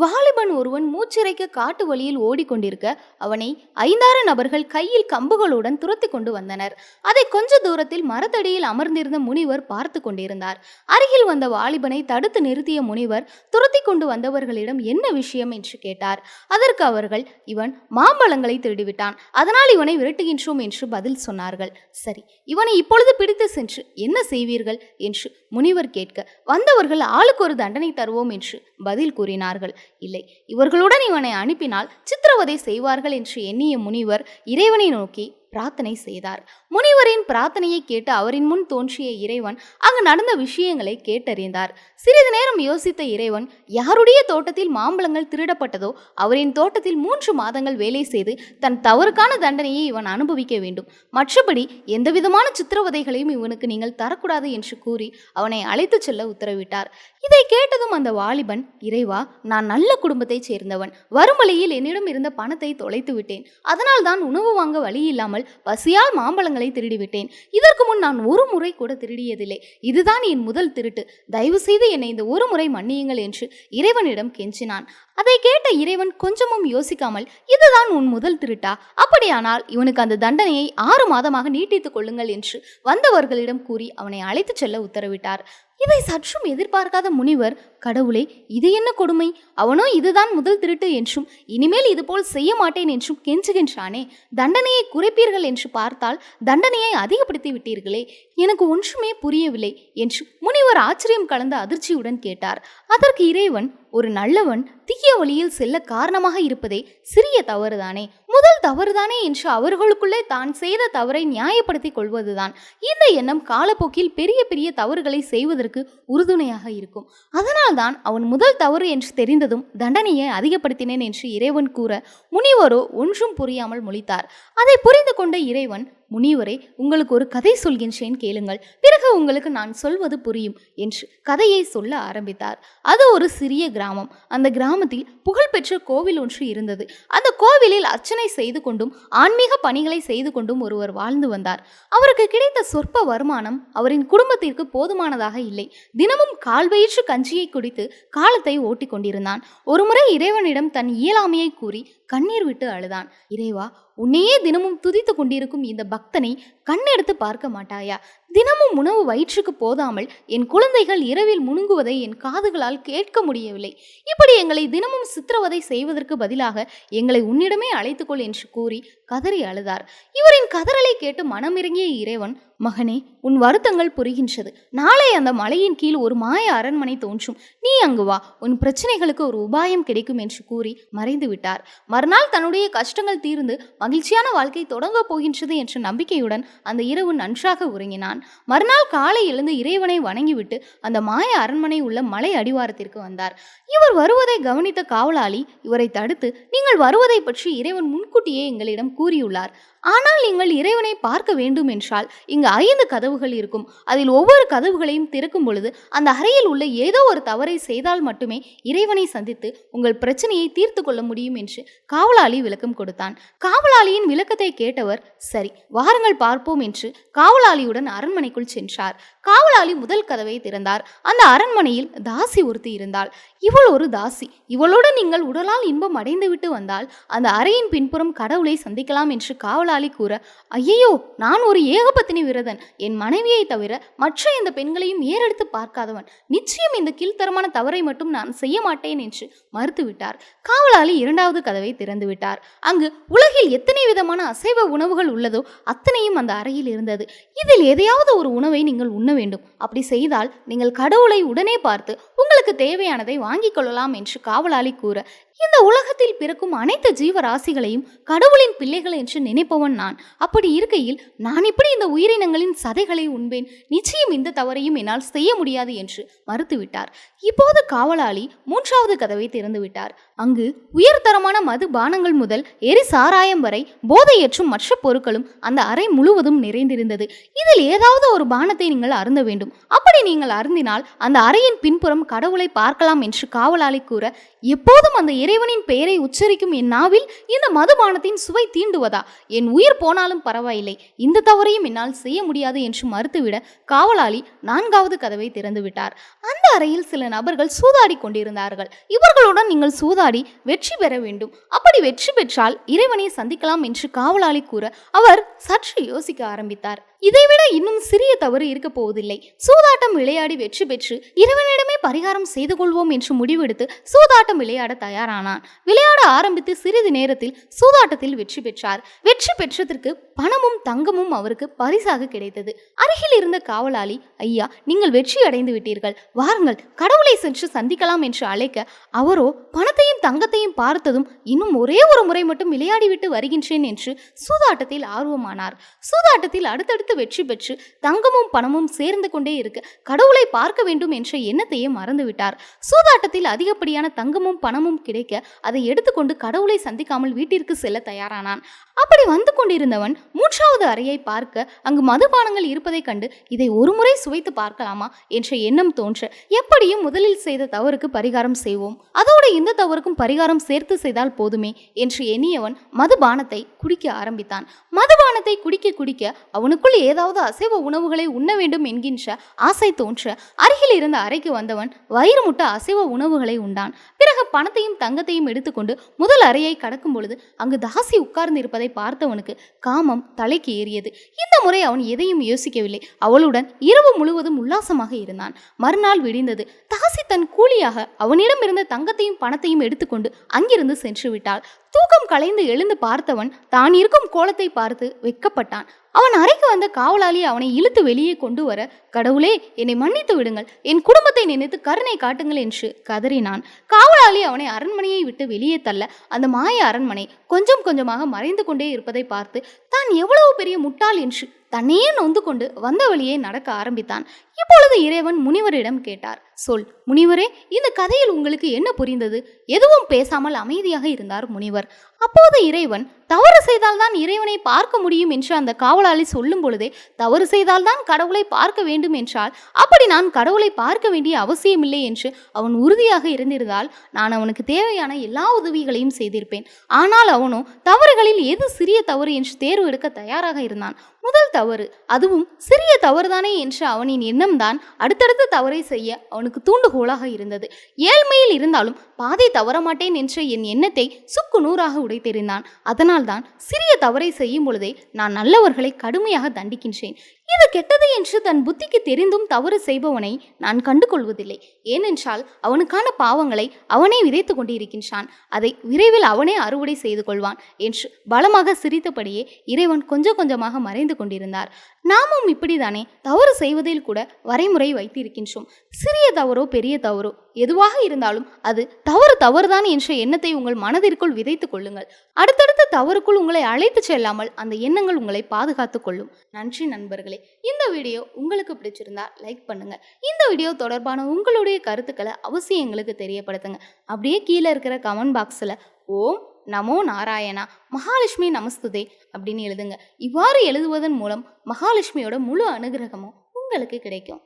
வாலிபன் ஒருவன் மூச்சிறைக்க காட்டு வழியில் ஓடிக்கொண்டிருக்க அவனை ஐந்தாறு நபர்கள் கையில் கம்புகளுடன் துரத்தி கொண்டு வந்தனர். அதை கொஞ்ச தூரத்தில் மரத்தடியில் அமர்ந்திருந்த முனிவர் பார்த்து கொண்டிருந்தார். அருகில் வந்த வாலிபனை தடுத்து நிறுத்திய முனிவர் துரத்தி கொண்டு வந்தவர்களிடம் என்ன விஷயம் என்று கேட்டார். அதற்கு அவர்கள் இவன் மாம்பழங்களை திருடிவிட்டான். அதனால் இவனை விரட்டுகின்றோம் என்று பதில் சொன்னார்கள். சரி இவனை இப்பொழுது பிடித்து சென்று என்ன செய்வீர்கள்? என்று முனிவர் கேட்க வந்தவர்கள் ஆளுக்கு ஒரு தண்டனை தருவோம் என்று பதில் கூறினார்கள். இல்லை. இவர்களுடன் இவனை அனுப்பினால் சித்திரவதை செய்வார்கள் என்று எண்ணிய முனிவர் இறைவனை நோக்கி பிரார்த்தனை செய்தார். முனிவரின் பிரார்த்தனையை கேட்டு அவரின் முன் தோன்றிய இறைவன் அங்கு நடந்த விஷயங்களை கேட்டறிந்தார். சிறிது நேரம் யோசித்த இறைவன் யாருடைய தோட்டத்தில் மாம்பழங்கள் திருடப்பட்டதோ அவரின் தோட்டத்தில் மூன்று மாதங்கள் வேலை செய்து தன் தவறுக்கான தண்டனையை இவன் அனுபவிக்க வேண்டும். மற்றபடி எந்தவிதமான சித்திரவதைகளையும் இவனுக்கு நீங்கள் தரக்கூடாது என்று கூறி அவனை அழைத்துச் செல்ல உத்தரவிட்டார். இதை கேட்டதும் அந்த வாலிபன் இறைவா நான் நல்ல குடும்பத்தைச் சேர்ந்தவன். வரும் வழியில் என்னிடம் இருந்த பணத்தை தொலைத்து விட்டேன் அதனால் தான் உணவு வாங்க வழி இல்லாமல் பசியால் மாம்பழங்களை திருடிவிட்டேன். இதற்கு முன் நான் ஒரு முறை கூட திருடியதில்லை. இதுதான் என் முதல் திருட்டு. தயவு செய்து என்னை இந்த ஒரு முறை மன்னியுங்கள் என்று இறைவனிடம் கெஞ்சினான். அதை கேட்ட இறைவன் கொஞ்சமும் யோசிக்காமல் இதுதான் உன் முதல் திருட்டா? அப்படியானால் இவனுக்கு அந்த தண்டனையை ஆறு மாதமாக நீட்டித்துக் கொள்ளுங்கள் என்று வந்தவர்களிடம் கூறி அவனை அழைத்துச் செல்ல உத்தரவிட்டார். இதை சற்றும் எதிர்பார்க்காத முனிவர் கடவுளே இது என்ன கொடுமை? அவனோ இதுதான் முதல் திருட்டு என்றும் இனிமேல் இதுபோல் செய்ய மாட்டேன் என்றும் கெஞ்சுகின்றானே. தண்டனையை குறைப்பீர்கள் என்று பார்த்தால் தண்டனையை அதிகப்படுத்தி விட்டீர்களே. எனக்கு ஒன்றுமே புரியவில்லை என்று முனிவர் ஆச்சரியம் கலந்த அதிர்ச்சியுடன் கேட்டார். அதற்கு இறைவன் ஒரு நல்லவன் தீய வழியில் செல்ல காரணமாக இருப்பதே சிறிய தவறுதானே. முதல் தவறுதானே என்று அவர்களுக்குள்ளே தான் செய்த தவறை நியாயப்படுத்திக் கொள்வதுதான். இந்த எண்ணம் காலப்போக்கில் பெரிய பெரிய தவறுகளை செய்வதற்கு உறுதுணையாக இருக்கும். அதனால்தான் அவன் முதல் தவறு என்று தெரிந்ததும் தண்டனையை அதிகப்படுத்தினேன் என்று இறைவன் கூற முனிவரோ ஒன்றும் புரியாமல் முழித்தார். அதை புரிந்து கொண்ட இறைவன் முனிவரே உங்களுக்கு ஒரு கதை சொல்கின்றேன் கேளுங்கள். பிறகு உங்களுக்கு நான் சொல்வது புரியும் என்று கதையை சொல்ல ஆரம்பித்தார். அது ஒரு சிறிய கிராமம். அந்த கிராமத்தில் புகழ்பெற்ற கோவில் ஒன்று இருந்தது. அந்த கோவிலில் அர்ச்சனை செய்து கொண்டும் ஆன்மீக பணிகளை செய்து கொண்டும் ஒருவர் வாழ்ந்து வந்தார். அவருக்கு கிடைத்த சொற்ப வருமானம் அவரின் குடும்பத்திற்கு போதுமானதாக இல்லை. தினமும் கால்வயிற்று கஞ்சியை குடித்து காலத்தை ஓட்டிக் கொண்டிருந்தான் ஒருமுறை இறைவனிடம் தன் இயலாமையை கூறி கண்ணீர் விட்டு அழுதான். இறைவா உன்னையே தினமும் துதித்து கொண்டிருக்கும் இந்த பக்தனை கண்ணெடுத்து பார்க்க மாட்டாயா? தினமும் உணவு வயிற்றுக்கு போதாமல் என் குழந்தைகள் இரவில் முணுங்குவதை என் காதுகளால் கேட்க முடியவில்லை. இப்படி எங்களை தினமும் சித்திரவதை செய்வதற்கு பதிலாக எங்களை உன்னிடமே அழைத்துக்கொள் என்று கூறி கதறி அழுதார். இவரின் கதறலை கேட்டு மனமிறங்கிய இறைவன் மகனே உன் வருத்தங்கள் புரிகின்றது. நாளை அந்த மலையின் கீழ் ஒரு மாய அரண்மனை தோன்றும். நீ அங்கு வா. உன் பிரச்சனைகளுக்கு ஒரு உபாயம் கிடைக்கும் என்று கூறி மறைந்து விட்டார் மறுநாள் தன்னுடைய கஷ்டங்கள் தீர்ந்து மகிழ்ச்சியான வாழ்க்கை தொடங்கப் போகின்றது என்ற நம்பிக்கையுடன் அந்த இரவு நன்றாக உறங்கினான். மறுநாள் காலை எழுந்து இறைவனை வணங்கிவிட்டு அந்த மாய அரண்மனை உள்ள மலை அடிவாரத்திற்கு வந்தார். இவர் வருவதை கவனித்த காவலாளி இவரை தடுத்து நீங்கள் வருவதை பற்றி இறைவன் முன்கூட்டியே எங்களிடம் கூறியுள்ளார். ஆனால் நீங்கள் இறைவனை பார்க்க வேண்டும் என்றால் இங்கு ஐந்து கதவுகள் இருக்கும். அதில் ஒவ்வொரு கதவுகளையும் திறக்கும் பொழுது அந்த அறையில் உள்ள ஏதோ ஒரு தவறை செய்தால் மட்டுமே இறைவனை சந்தித்து உங்கள் பிரச்சனையை தீர்த்து கொள்ள முடியும் என்று காவலாளி விளக்கம் கொடுத்தான். காவலாளியின் விளக்கத்தை கேட்டவர் சரி வாருங்கள் பார்ப்போம் என்று காவலாளியுடன் அரண்மனைக்குள் சென்றார். காவலாளி முதல் கதவை திறந்தார். அந்த அரண்மனையில் தாசி ஒருத்தி இருந்தாள். இவள் ஒரு தாசி. இவளோடு நீங்கள் உடலால் இன்பம் அடைந்துவிட்டு வந்தால் அந்த அறையின் பின்புறம் கடவுளை சந்திக்கலாம் என்று காவலாளி கூற ஐயையோ நான் ஒரு ஏகபத்தினி விரதன். என் மனைவியை தவிர மற்ற இந்த பெண்களையும் ஏறெடுத்து பார்க்காதவன். நிச்சயம் இந்த கீழ்த்தரமான தவறை மட்டும் நான் செய்ய மாட்டேன் என்று மறுத்துவிட்டார். காவலாளி இரண்டாவது கதவை திறந்துவிட்டார் அங்கு உலகில் எத்தனை விதமான அசைவ உணவுகள் உள்ளதோ அத்தனையும் அந்த அறையில் இருந்தது. இதில் எதையாவது ஒரு உணவை நீங்கள் உண்ண வேண்டும். அப்படி செய்தால் நீங்கள் கடவுளை உடனே பார்த்து உங்களுக்கு தேவையானதை வாங்கிக் கொள்ளலாம் என்று காவலாளி கூற இந்த உலகத்தில் பிறக்கும் அனைத்து ஜீவராசிகளையும் கடவுளின் பிள்ளைகள் என்று நினைப்பவன் நான். அப்படி இருக்கையில் நான் எப்படி இந்த உயிரினங்களின் சதைகளை உண்பேன். நிச்சயம் இந்த தவறையும் என்னால் செய்ய முடியாது என்று மறுத்துவிட்டார். இப்போது காவலாளி மூன்றாவது கதவை திறந்துவிட்டார் அங்கு உயர்தரமான மது பானங்கள் முதல் எரி சாராயம் வரை போதையற்றும் மற்ற பொருட்களும் அந்த அறை முழுவதும் நிறைந்திருந்தது. இதில் ஏதாவது ஏதாவது ஒரு பானத்தை நீங்கள் அருந்த வேண்டும். அப்படி நீங்கள் அருந்தினால் அந்த அறையின் பின்புறம் கடவுளை பார்க்கலாம் என்று காவலாளி கூற எப்போதும் அந்த இறைவனின் பெயரை உச்சரிக்கும் என் நாவில் இந்த மதுபானத்தின் சுவை தீண்டுவதா? என் உயிர் போனாலும் பரவாயில்லை. இந்த தவறையும் என்னால் செய்ய முடியாது என்று மறுத்துவிட காவலாளி நான்காவது கதவை திறந்து விட்டார். அந்த அறையில் சில நபர்கள் சூதாடி கொண்டிருந்தார்கள். இவர்களுடன் நீங்கள் சூதாடி வெற்றி பெற வேண்டும். அப்படி வெற்றி பெற்றால் இறைவனை சந்திக்கலாம் என்று காவலாளி கூற அவர் சற்று யோசிக்க ஆரம்பித்தார். இதைவிட இன்னும் சிறிய தவறு இருக்க போவதில்லை. சூதாட்டம் விளையாடி வெற்றி பெற்று இறைவனிடமே பரிகாரம் செய்து கொள்வோம் என்று முடிவெடுத்து சூதாட்டம் விளையாட தயாரானான். விளையாட ஆரம்பித்து சிறிது நேரத்தில் சூதாட்டத்தில் வெற்றி பெற்றார். வெற்றி பெற்றதற்கு பணமும் தங்கமும் அவருக்கு பரிசாக கிடைத்தது. அருகில் இருந்த காவலாளி ஐயா நீங்கள் வெற்றி அடைந்து விட்டீர்கள். வாருங்கள் கடவுளை சென்று சந்திக்கலாம் என்று அழைக்க அவரோ பணத்தையும் தங்கத்தையும் பார்த்ததும் இன்னும் ஒரே ஒரு முறை மட்டும் விளையாடிவிட்டு வருகின்றேன் என்று சூதாட்டத்தில் ஆர்வமானார். சூதாட்டத்தில் அடுத்தடுத்து வெற்றி பெற்று தங்கமும் பணமும் சேர்ந்து கொண்டே இருக்க. கடவுளை பார்க்க வேண்டும் என்ற எண்ணத்தையே மறந்துவிட்டார். சூதாட்டத்தில் அதிகப்படியான தங்கமும் பணமும் கிடைக்க அதை எடுத்துக்கொண்டு கடவுளை சந்திக்காமல் வீட்டிற்கு செல்ல தயாரானான். அப்படி வந்து கொண்டிருந்தவன் மூன்றாவது அறையை பார்க்க அங்கு மதுபானங்கள் இருப்பதைக் கண்டு இதை ஒருமுறை சுவைத்து பார்க்கலாமா? என்ற எண்ணம் தோன்ற எப்படியும் முதலில் செய்த தவறுக்கு பரிகாரம் செய்வோம். அதோடு இந்த தவறுக்கும் பரிகாரம் சேர்த்து செய்தால் போதுமே? என்று எண்ணியவன் மதுபானத்தை குடிக்க ஆரம்பித்தான். மதுபானத்தை குடிக்க குடிக்க அவனுக்குள் ஏதாவது அசைவ உணவுகளை உண்ண வேண்டும் என்கின்ற ஆசை தோன்ற அருகில் இருந்த அறைக்கு வந்தவன் வயிறு முட்ட அசைவ உணவுகளை உண்டான். பிறகு பணத்தையும் தங்கத்தையும் எடுத்துக்கொண்டு முதல் அறையை கடக்கும் பொழுது அங்கு தாசி உட்கார்ந்து இருப்பதை பார்த்தவனுக்கு காமம் தலைக்கு ஏறியது. இந்த முறை அவன் எதையும் யோசிக்கவில்லை. அவளுடன் இரவு முழுவதும் உல்லாசமாக இருந்தான். மறுநாள் விடிந்தது. தாசி தன் கூலியாக அவனிடம் இருந்த தங்கத்தையும் பணத்தையும் எடுத்துக்கொண்டு அங்கிருந்து சென்று விட்டாள் தூக்கம் கலைந்து எழுந்து பார்த்தவன் தான் இருக்கும் கோலத்தை பார்த்து வெக்கப்பட்டான் அவன் அறைக்கு வந்த காவலாளி அவனை இழுத்து வெளியே கொண்டு வர கடவுளே என்னை மன்னித்து விடுங்கள். என் குடும்பத்தை நினைத்து கருணை காட்டுங்கள் என்று கதறினான். காவலாளி அவனை அரண்மனையை விட்டு வெளியே தள்ள அந்த மாய அரண்மனை கொஞ்சம் கொஞ்சமாக மறைந்து கொண்டே இருப்பதை பார்த்து தான் எவ்வளவு பெரிய முட்டாள் என்று தன்னையே நொந்து கொண்டு வந்த வழியே நடக்க ஆரம்பித்தான். இப்பொழுது இறைவன் முனிவரிடம் கேட்டார் சொல் முனிவரே இந்த கதையில் உங்களுக்கு என்ன புரிந்தது? எதுவும் பேசாமல் அமைதியாக இருந்தார் முனிவர். அப்போது இறைவன் தவறு செய்தால்தான் இறைவனை பார்க்க முடியும் என்று அந்த காவலாளி சொல்லும் பொழுதே தவறு செய்தால்தான் கடவுளை பார்க்க வேண்டும் என்றால் அப்படி நான் கடவுளை பார்க்க வேண்டிய அவசியமில்லை என்று அவன் உறுதியாக இருந்திருந்தால் நான் அவனுக்கு தேவையான எல்லா உதவிகளையும் செய்திருப்பேன். ஆனால் அவனோ தவறுகளில் எது சிறிய தவறு என்று தேர்வு எடுக்க தயாராக இருந்தான். முதல் தவறு அதுவும் சிறிய தவறுதானே என்று அவனின் எண்ணம்தான் அடுத்தடுத்த தவறை செய்ய அவனுக்கு தூண்டுகோலாக இருந்தது. ஏழ்மையில் இருந்தாலும் பாதை தவறமாட்டேன் என்ற என் எண்ணத்தை சுக்கு நூறாக உடைத்தெறிந்தான் அதனால்தான் சிறிய தவறை செய்யும் பொழுதே நான் நல்லவர்களை கடுமையாக தண்டிக்கின்றேன். இது கெட்டது என்று தன் புத்திக்கு தெரிந்தும் தவறு செய்பவனை நான் கண்டுகொள்வதில்லை. ஏனென்றால் அவனுக்கான பாவங்களை அவனே விதைத்து கொண்டிருக்கின்றான். அதை விரைவில் அவனே அறுவடை செய்து கொள்வான் என்று பலமாக சிரித்தபடியே இறைவன் கொஞ்சம் கொஞ்சமாக மறைந்து கொண்டிருந்தார். நாமும் இப்படிதானே தவறு செய்வதில் கூட வரைமுறை வைத்திருக்கின்றோம். சிறிய தவறோ பெரிய தவறோ எதுவாக இருந்தாலும் அது தவறு தவறுதான் என்ற எண்ணத்தை உங்கள் மனதிற்குள் விதைத்துக் கொள்ளுங்கள். அடுத்தடுத்த தவறுக்குள் உங்களை அழைத்துச் செல்லாமல் அந்த எண்ணங்கள் உங்களை பாதுகாத்துக் கொள்ளும். நன்றி நண்பர்களே. இந்த வீடியோ உங்களுக்கு பிடிச்சிருந்தா லைக் பண்ணுங்க. இந்த வீடியோ தொடர்பான உங்களுடைய கருத்துக்களை அவசியம் எங்களுக்கு தெரியப்படுத்துங்க. அப்படியே கீழே இருக்கிற கமெண்ட் பாக்ஸில் ஓம் நமோ நாராயணா மகாலட்சுமி நமஸ்துதே அப்படின்னு எழுதுங்க. இவ்வாறு எழுதுவதன் மூலம் மகாலட்சுமியோட முழு அனுகிரகமும் உங்களுக்கு கிடைக்கும்.